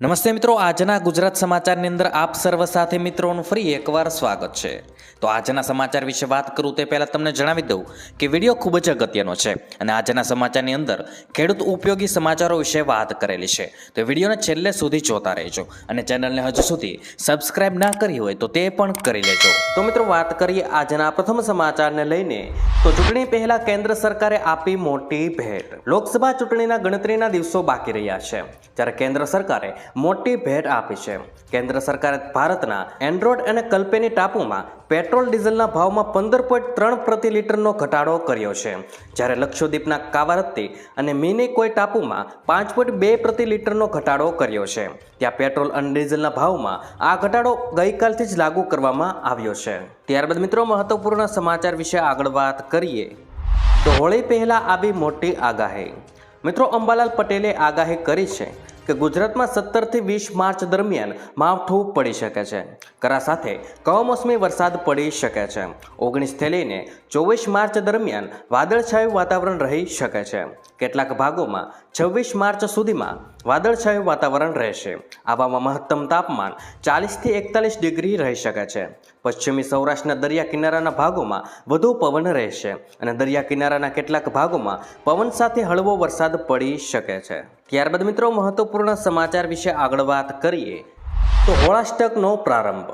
નમસ્તે મિત્રો, આજના ગુજરાત સમાચારની અંદર આપ સર્વ સાથે મિત્રોનું ફરી એકવાર સ્વાગત છે. તો આજના સમાચાર વિશે વાત કરું તે પહેલાં તમને જણાવી દઉં કે વીડિયો ખૂબ જ અગત્યનો છે અને આજના સમાચારની અંદર ખેડૂત ઉપયોગી સમાચારો વિશે વાત કરેલી છે. તો વિડીયોને છેલ્લે સુધી જોતા રહેજો અને ચેનલને હજુ સુધી સબસ્ક્રાઇબ ના કરી હોય તો તે પણ કરી લેજો. તો મિત્રો, વાત કરીએ આજના પ્રથમ સમાચારને લઈને, તો ચૂંટણી પહેલાં કેન્દ્ર સરકારે આપી મોટી ભેટ. લોકસભા ચૂંટણીના ગણતરીના દિવસો બાકી રહ્યા છે. ત્યારે કેન્દ્ર સરકારે મોટી ભેટ આપી છે. કેન્દ્ર સરકારે ભારતના એન્ડ્રોઇડ અને કલ્પેની ટાપુમાં પેટ્રોલ ડીઝલના ભાવમાં પંદર પોઈન્ટ ત્રણ પ્રતિ લીટરનો ઘટાડો કર્યો છે. જ્યારે લક્ષદ્વીપના કાવારત્તી અને મિની કોઈ ટાપુમાં પાંચ પોઈન્ટ બે પ્રતિ લીટરનો ઘટાડો કર્યો છે. ત્યાં પેટ્રોલ અને ડીઝલના ભાવમાં આ ઘટાડો ગઈકાલથી જ લાગુ કરવામાં આવ્યો છે. ત્યારબાદ મિત્રો, મહત્વપૂર્ણ સમાચાર વિશે આગળ વાત કરીએ. તો હોળી પહેલાં આવી મોટી આગાહી. મિત્રો, અંબાલાલ પટેલે આગાહી કરી છે કે ગુજરાતમાં સત્તરથી વીસ માર્ચ દરમિયાન માવઠું પડી શકે છે. કરા સાથે કમોસમી વરસાદ પડી શકે છે. ઓગણીસથી લઈને ચોવીસ માર્ચ દરમિયાન વાદળછાયું વાતાવરણ રહી શકે છે. કેટલાક ભાગોમાં છવ્વીસ માર્ચ સુધીમાં વાદળછાયું વાતાવરણ રહેશે. આવામાં મહત્તમ તાપમાન ચાલીસથી એકતાલીસ ડિગ્રી રહી શકે છે. પશ્ચિમી સૌરાષ્ટ્રના દરિયા કિનારાના ભાગોમાં વધુ પવન રહેશે અને દરિયા કિનારાના કેટલાક ભાગોમાં પવન સાથે હળવો વરસાદ પડી શકે છે. ત્યારબાદ મિત્રો, મહત્વપૂર્ણ સમાચાર વિશે આગળ વાત કરીએ તો હોળાષ્ટકનો પ્રારંભ.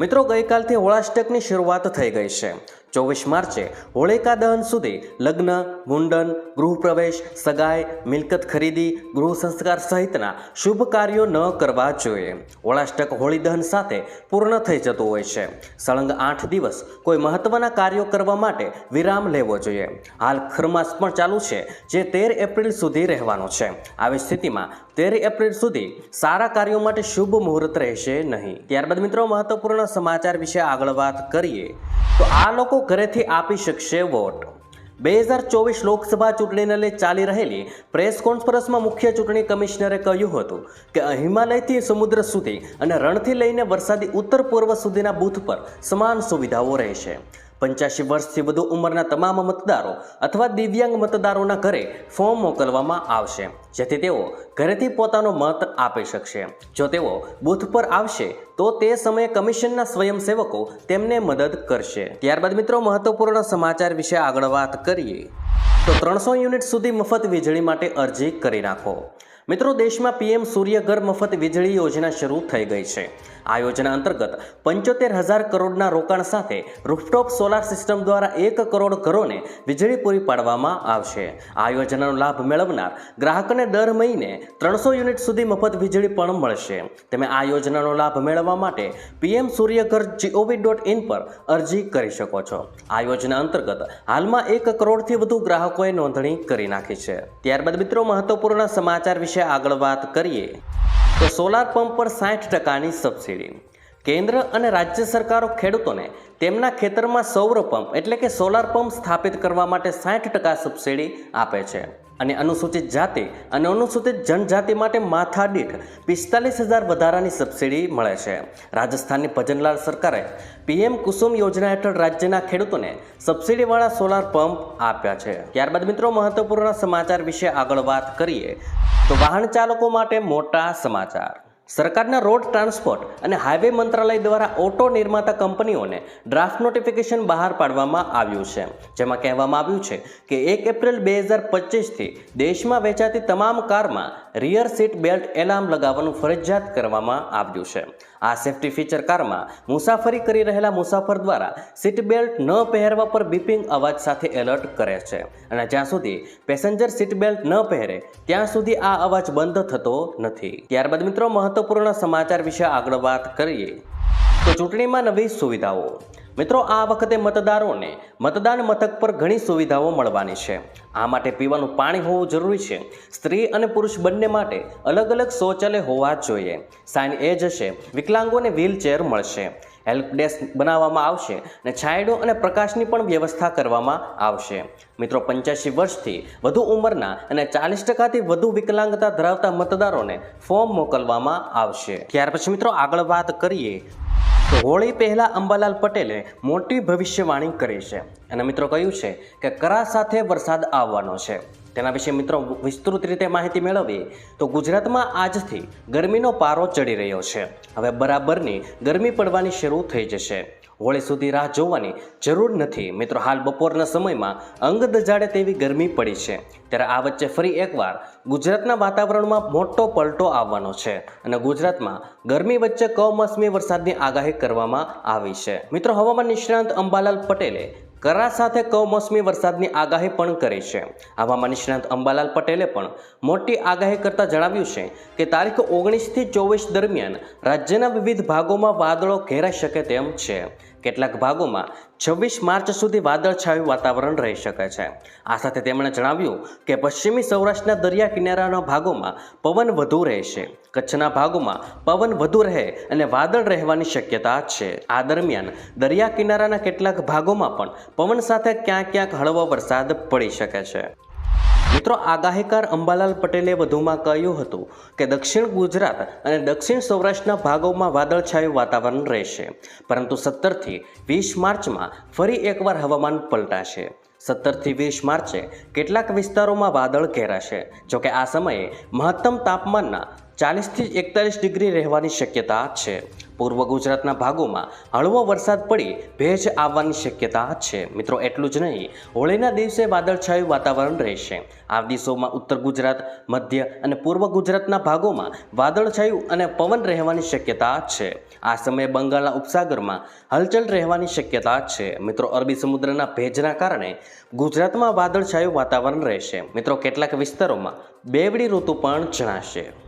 મિત્રો, ગઈકાલથી હોળાષ્ટકની શરૂઆત થઈ ગઈ છે. ચોવીસ માર્ચે હોળિકા દહન સુધી લગ્ન, મુંડન, ગૃહપ્રવેશ, સગાઈ, મિલકત ખરીદી, ગૃહ સંસ્કાર સહિતના શુભ કાર્યો ન કરવા જોઈએ. હોળાષ્ટક હોળી દહન સાથે પૂર્ણ થઈ જતું હોય છે. સળંગ આઠ દિવસ કોઈ મહત્વના કાર્યો કરવા માટે વિરામ લેવો જોઈએ. હાલ ખરમાસ પણ ચાલુ છે, જે તેર એપ્રિલ સુધી રહેવાનો છે. આવી સ્થિતિમાં તેર એપ્રિલ સુધી સારા કાર્યો માટે શુભ મુહૂર્ત રહેશે નહીં. ત્યારબાદ મિત્રો મહત્વપૂર્ણ સમાચાર વિશે આગળ વાત કરીએ. તો આ લોકો ઘરેથી આપી શકશે વોટ. બે હજાર ચોવીસ લોકસભા ચૂંટણીને લઈ ચાલી રહેલી પ્રેસ કોન્ફરન્સમાં મુખ્ય ચૂંટણી કમિશનરે કહ્યું હતું કે હિમાલયથી સમુદ્ર સુધી અને રણથી લઈને વરસાદી ઉત્તર પૂર્વ સુધીના બૂથ પર સમાન સુવિધાઓ રહેશે. પંચ્યાસી વર્ષથી વધુ ઉંમરના તમામ મતદારો અથવા દિવ્યાંગ મતદારોના ઘરે ફોર્મ મોકલવામાં આવશે, જેથી તેઓ ઘરેથી પોતાનો મત આપી શકશે. જો તેઓ બૂથ પર આવશે, તો તે સમયે કમિશનના સ્વયંસેવકો તેમને મદદ કરશે. ત્યારબાદ મિત્રો, મહત્વપૂર્ણ સમાચાર વિશે આગળ વાત કરીએ. તો ત્રણસો યુનિટ સુધી મફત વીજળી માટે અરજી કરી નાખો. મિત્રો, દેશમાં પીએમ સૂર્યઘર મફત વીજળી યોજના શરૂ થઈ ગઈ છે. આ યોજના અંતર્ગત પંચોતેર હજાર કરોડના રોકાણ સાથે રૂફટોપ સોલાર સિસ્ટમ દ્વારા એક કરોડ ઘરોને વીજળી પૂરી પાડવામાં આવશે. આ યોજનાનો લાભ મેળવનાર ગ્રાહકને દર મહિને ત્રણસો યુનિટ સુધી મફત વીજળી પણ મળશે. તમે આ યોજનાનો લાભ મેળવવા માટે PM Suryaghar G O V dot in પર અરજી કરી શકો છો. આ યોજના અંતર્ગત હાલમાં એક કરોડથી વધુ ગ્રાહકોએ નોંધણી કરી નાખી છે. ત્યારબાદ મિત્રો મહત્વપૂર્ણ સમાચાર વિશે આગળ વાત કરીએ. તો સોલાર પંપ પર સાઠ ટકાની સબસિડી કેન્દ્ર અને રાજ્ય સરકારો ખેડૂતોને તેમના ખેતરમાં સૌર પંપ એટલે કે સોલાર પંપ સ્થાપિત કરવા માટે સાઠ ટકા સબસિડી આપે છે. અને અનુસૂચિત જાતિ અને અનુસૂચિત જનજાતિ માટે માથા દીઠ પિસ્તાલીસ હજાર વધારાની સબસિડી મળે છે. રાજસ્થાનની ભજનલાલ સરકારે પીએમ કુસુમ યોજના હેઠળ રાજ્યના ખેડૂતોને સબસિડીવાળા સોલાર પંપ આપ્યા છે. ત્યારબાદ મિત્રો, મહત્વપૂર્ણ સમાચાર વિશે આગળ વાત કરીએ તો વાહન ચાલકો માટે મોટા સમાચાર. સરકારના રોડ ટ્રાન્સપોર્ટ અને હાઈવે મંત્રાલય દ્વારા ઓટો નિર્માતા કંપનીઓને ડ્રાફ્ટ નોટિફિકેશન બહાર પાડવામાં આવ્યું છે. જેમાં કહેવામાં આવ્યું છે કે એક એપ્રિલ બે હજાર પચીસથી દેશમાં વેચાતી તમામ કારમાં રિયર સીટ બેલ્ટ એલાર્મ લગાવવાનું ફરજિયાત કરવામાં આવ્યું છે. આ સેફ્ટી ફીચર કારમાં મુસાફરી કરી રહેલા મુસાફર દ્વારા સીટ બેલ્ટ ન પહેરવા પર બીપિંગ અવાજ સાથે એલર્ટ કરે છે. અને જ્યાં સુધી પેસેન્જર સીટ બેલ્ટ ન પહેરે, ત્યાં સુધી આ અવાજ બંધ થતો નથી. ત્યારબાદ મિત્રો, મહત્વપૂર્ણ સમાચાર વિશે આગળ વાત કરીએ. તો ચૂંટણીમાં નવી સુવિધાઓ. મિત્રો, આ વખતે મતદારોને મતદાન મથક પર ઘણી સુવિધાઓ મળવાની છે. આ માટે પીવાનું પાણી હોવું જરૂરી છે. સ્ત્રી અને પુરુષ બંને માટે અલગ અલગ શૌચાલય હોવા જોઈએ. સાઇન એ જશે વિકલાંગોને વ્હીલચેર મળશે. હેલ્પ ડેસ્ક બનાવવામાં આવશે અને છાંયડો અને પ્રકાશની પણ વ્યવસ્થા કરવામાં આવશે. મિત્રો, પંચ્યાસી વર્ષથી વધુ ઉંમરના અને ચાલીસ ટકાથી વધુ વિકલાંગતા ધરાવતા મતદારોને ફોર્મ મોકલવામાં આવશે. ત્યાર પછી મિત્રો, આગળ વાત કરીએ હોળી પહેલાં અંબાલાલ પટેલે મોટી ભવિષ્યવાણી કરી છે. અને મિત્રો કહ્યું છે કે કરા સાથે વરસાદ આવવાનો છે. તેના વિશે મિત્રો વિસ્તૃત રીતે માહિતી મેળવીએ તો ગુજરાતમાં આજથી ગરમીનો પારો ચડી રહ્યો છે. હવે બરાબરની ગરમી પડવાની શરૂ થઈ જશે. હોળી સુધી રાહ જોવાની જરૂર નથી. મિત્રો, હાલ બપોરના સમયમાં અંગ દજાડે તેવી ગરમી પડી છે. ત્યારે આ વચ્ચે ફરી એકવાર ગુજરાતના વાતાવરણમાં મોટો પલટો આવવાનો છે અને ગુજરાતમાં ગરમી વચ્ચે કમોસમી વરસાદની આગાહી કરવામાં આવી છે. મિત્રો, હવામાન નિષ્ણાંત અંબાલાલ પટેલે કરા સાથે કમોસમી વરસાદની આગાહી પણ કરી છે. હવામાન નિષ્ણાંત અંબાલાલ પટેલે પણ મોટી આગાહી કરતા જણાવ્યું છે કે તારીખ ઓગણીસથી ચોવીસ દરમિયાન રાજ્યના વિવિધ ભાગોમાં વાદળો ઘેરાઈ શકે તેમ છે. કેટલાક ભાગોમાં છવ્વીસ માર્ચ સુધી વાદળછાયું વાતાવરણ રહી શકે છે. આ સાથે તેમણે જણાવ્યું કે પશ્ચિમી સૌરાષ્ટ્રના દરિયા કિનારાના ભાગોમાં પવન વધુ રહેશે. કચ્છના ભાગોમાં પવન વધુ રહે અને વાદળ રહેવાની શક્યતા છે. આ દરમિયાન દરિયા કિનારાના કેટલાક ભાગોમાં પણ પવન સાથે ક્યાંક ક્યાંક હળવો વરસાદ પડી શકે છે. મિત્રો આગાહીકાર અંબાલાલ પટેલે વધુમાં કહ્યું હતું કે દક્ષિણ ગુજરાત અને દક્ષિણ સૌરાષ્ટ્રના ભાગોમાં વાદળછાયું વાતાવરણ રહેશે. પરંતુ સત્તરથી વીસ માર્ચમાં ફરી એકવાર હવામાન પલટાશે. સત્તરથી વીસ માર્ચે કેટલાક વિસ્તારોમાં વાદળ ઘેરાશે. જોકે આ સમયે મહત્તમ તાપમાનના ચાલીસથી એકતાલીસ ડિગ્રી રહેવાની શક્યતા છે. પૂર્વ ગુજરાતના ભાગોમાં હળવો વરસાદ પડી ભેજ આવવાની શક્યતા છે. મિત્રો, એટલું જ નહીં, હોળીના દિવસે વાદળછાયું વાતાવરણ રહેશે. આ દિવસોમાં ઉત્તર ગુજરાત, મધ્ય અને પૂર્વ ગુજરાતના ભાગોમાં વાદળછાયું અને પવન રહેવાની શક્યતા છે. આ સમયે બંગાળના ઉપસાગરમાં હલચલ રહેવાની શક્યતા છે. મિત્રો, અરબી સમુદ્રના ભેજના કારણે ગુજરાતમાં વાદળછાયું વાતાવરણ રહેશે. મિત્રો, કેટલાક વિસ્તારોમાં બેવડી ઋતુ પણ જણાશે.